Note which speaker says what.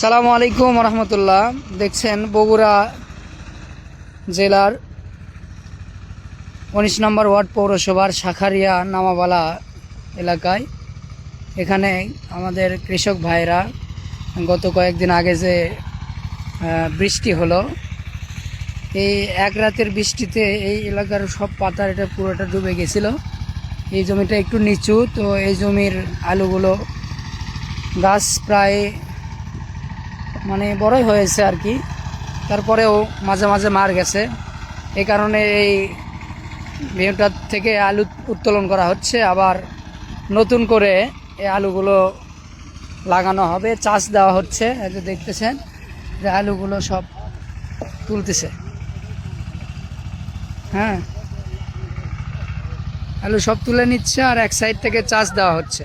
Speaker 1: সালামু আলাইকুম রহমতুল্লাহ। দেখছেন বগুড়া জেলার উনিশ নম্বর ওয়ার্ড পৌরসভার শাখারিয়া নামাবালা এলাকায়। এখানে আমাদের কৃষক ভাইরা গত কয়েকদিন আগে যে বৃষ্টি হলো, এই এক রাতের বৃষ্টিতে এই এলাকার সব পাতা এটা পুরোটা ডুবে গেছিল। এই জমিটা একটু নিচু, তো এই জমির আলুগুলো গাছ প্রায় মানে বড়ই হয়েছে আর কি। তারপরেও মাঝে মাঝে মার গেছে। এই কারণে এই ভিউটার থেকে আলু উত্তোলন করা হচ্ছে। আবার নতুন করে এই আলুগুলো লাগানো হবে। চাষ দেওয়া হচ্ছে। যে দেখতেছেন, যে আলুগুলো সব তুলতেছে। হ্যাঁ। আলু সব তুলে নিচ্ছে আর এক সাইড থেকে চাষ দেওয়া হচ্ছে।